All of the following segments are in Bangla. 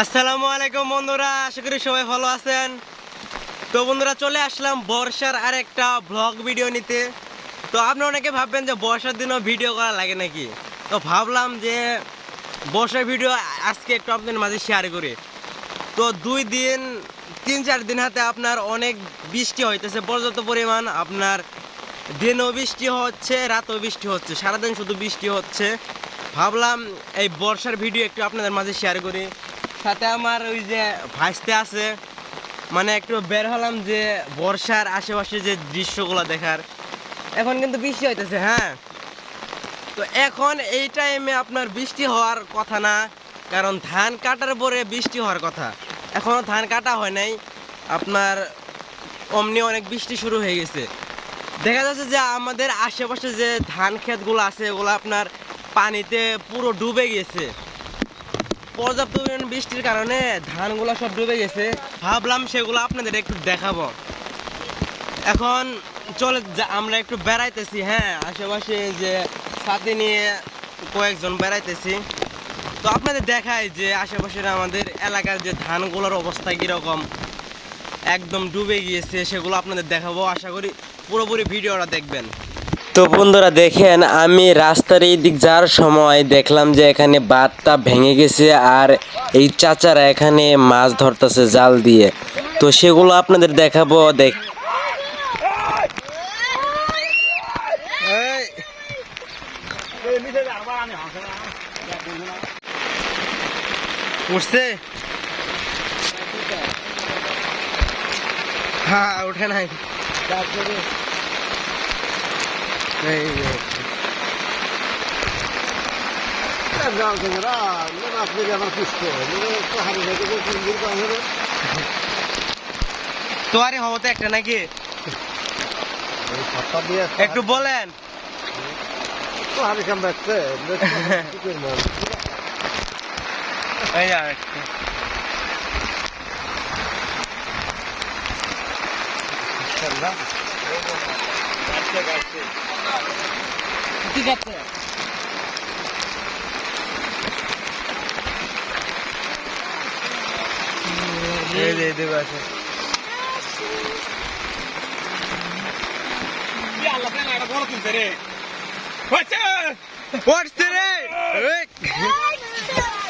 আসসালামু আলাইকুম বন্ধুরা, আশা করি সবাই ভালো আছেন। তো বন্ধুরা, চলে আসলাম বর্ষার আর একটা ব্লগ ভিডিও নিতে। তো আপনি অনেকে ভাববেন যে বর্ষার দিনও ভিডিও করা লাগে নাকি? তো ভাবলাম যে বর্ষার ভিডিও আজকে একটু আপনাদের মাঝে শেয়ার করি। তো দুই দিন, তিন, চার দিন হাতে আপনার অনেক বৃষ্টি হইতেছে, পর্যাপ্ত পরিমাণ আপনার দিনও বৃষ্টি হচ্ছে, রাতও বৃষ্টি হচ্ছে, সারাদিন শুধু বৃষ্টি হচ্ছে। ভাবলাম এই বর্ষার ভিডিও একটু আপনাদের মাঝে শেয়ার করি। সাথে আমার ওই যে ভাসতে আছে মানে একটু বের হলাম যে বর্ষার আশেপাশে যে দৃশ্যগুলো দেখার। এখন কিন্তু বৃষ্টি হইতেছে হ্যাঁ? তো এখন এই টাইমে আপনার বৃষ্টি হওয়ার কথা না কারণ ধান কাটার পরে বৃষ্টি হওয়ার কথা। এখনও ধান কাটা হয় নাই। আপনার অমনি অনেক বৃষ্টি শুরু হয়ে গেছে। দেখা যাচ্ছে যে আমাদের আশেপাশে যে ধান ক্ষেতগুলো আছে এগুলো আপনার পানিতে পুরো ডুবে গেছে। পর্যাপ্ত পরিমাণ বৃষ্টির কারণে ধানগুলো সব ডুবে গেছে। ভাবলাম সেগুলো আপনাদের একটু দেখাবো। এখন চলে আমরা একটু বেড়াইতেছি হ্যাঁ। আশেপাশে যে সাথে নিয়ে কয়েকজন বেড়াইতেছি। তো আপনাদের দেখায় যে আশেপাশের আমাদের এলাকার যে ধানগুলোর অবস্থা কীরকম, একদম ডুবে গিয়েছে, সেগুলো আপনাদের দেখাবো। আশা করি পুরোপুরি ভিডিওটা দেখবেন। তো বন্ধুরা, দেখেন, আমি রাস্তার এই দিক যাওয়ার সময় দেখলাম যে এখানে বাঁধটা ভেঙে গেছে আর এই চাচারা এখানে মাছ ধরতেছে জাল দিয়ে। তো সেগুলো আপনাদের দেখাবো, দেখ উঠছে হ্যাঁ উঠে নাই। যে। তোয়ারি হব তো একটা নাকি? একটু বলেন। এই যে আরেকটা। ঠিক আছে এই যে এদিকে আছে বড় তুলছে রে পড়ছে রে এই।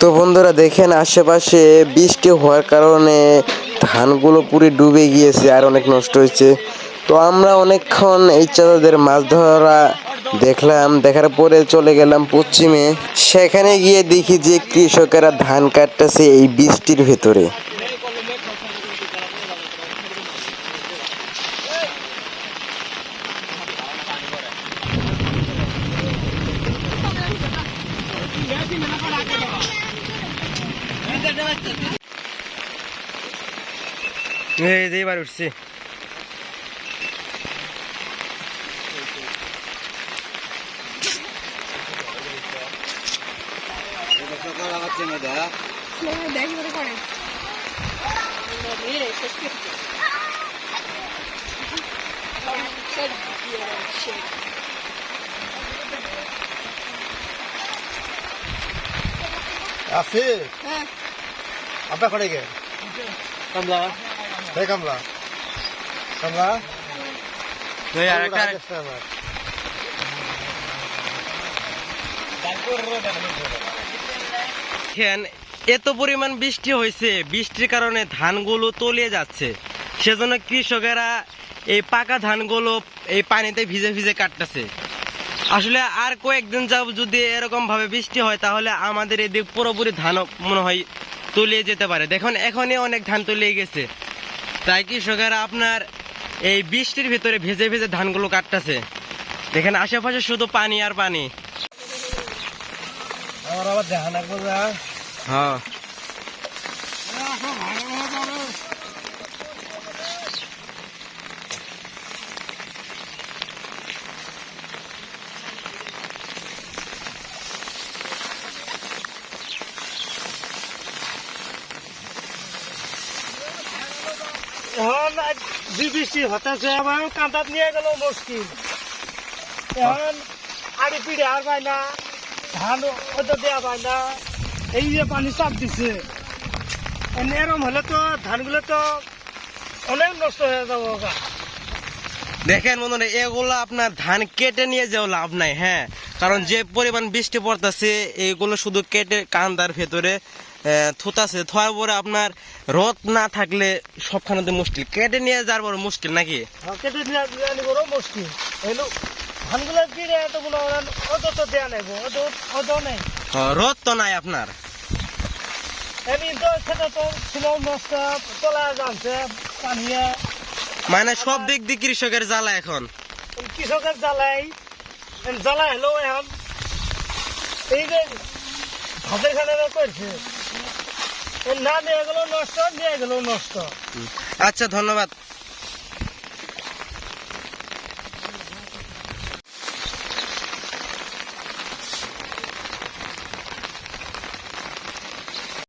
তো বন্ধুরা দেখেন আশেপাশে বৃষ্টি হওয়ার কারণে ধানগুলো পুরো ডুবে গিয়েছে আর অনেক নষ্ট হয়েছে। তো আমরা অনেকক্ষণ এই চাচাদের মাছ ধরা দেখলাম, দেখার পরে চলে গেলাম পশ্চিমে। সেখানে গিয়ে দেখি যে কৃষকেরা ধান কাটতেছে এই বৃষ্টির ভেতরে। এই যে এবার উঠছি দেখ করে করে আছে হ্যাঁ গে। কামলা। হে কামলা। কামলা। এই আরেকটা দেখছে আমার। দেখেন এত পরিমাণ বৃষ্টি হয়েছে বৃষ্টির কারণে ধানগুলো তলিয়ে যাচ্ছে। সেজন্য কৃষকেরা এই পাকা ধানগুলো এই পানিতে ভিজে ভিজে কাটতেছে। আসলে আর কয়েকদিন যাব যদি এরকম ভাবে বৃষ্টি হয় তাহলে আমাদের এদিক পুরোপুরি ধান মনে হয় তলিয়ে যেতে পারে। দেখুন এখনই অনেক ধান তলিয়ে গেছে। তাই কৃষকেরা আপনার এই বৃষ্টির ভিতরে ভেজে ভেজে ধানগুলো কাটতেছে। দেখেন আশেপাশে শুধু পানি আর পানি। আমার আবার হ্যাঁ। এখন যে বৃষ্টি হতেছে আমার নিয়ে গেল মুশকিল। এখন আড়ি পিড়ে আর পাই না, ধান দেওয়া পায় না, এই যে পানি চাপ দিছে। এরম হলে তো ধানগুলো তো অনেক নষ্ট হয়ে যাব দেখেন বন্ধুরা, এগুলো আপনার ধান কেটে নিয়ে যাও লাভ নাই হ্যাঁ? কারণ যে পরিমাণ বৃষ্টি পড়তেছে, এগুলো শুধু কেটে কান্দার ভেতরে থুতাছে থোয়ার পরে আপনার রোদ না থাকলে সবখানে মুশকিল। কেটে নিয়ে যাওয়ার বড় মুশকিল নাকি? হ্যাঁ, কেটে নিয়ে বড় মুশকিল। এলো ধানগুলো পিড়ে এতগুলো অত তো দেওয়া নেই গো অত অত নেই। হ্যাঁ, তো নাই আপনার। এমনি তো সেটা তো ছিল নষ্ট তোলা জানছে পানিয়ে। মানে সব দিক দিয়ে কৃষকের জ্বালা এখন। কৃষকের জ্বালাই জ্বালা হলো এখন। এই যে ভাতের খানে করছে। না গেলেও নষ্ট গেলেও নষ্ট। আচ্ছা ধন্যবাদ।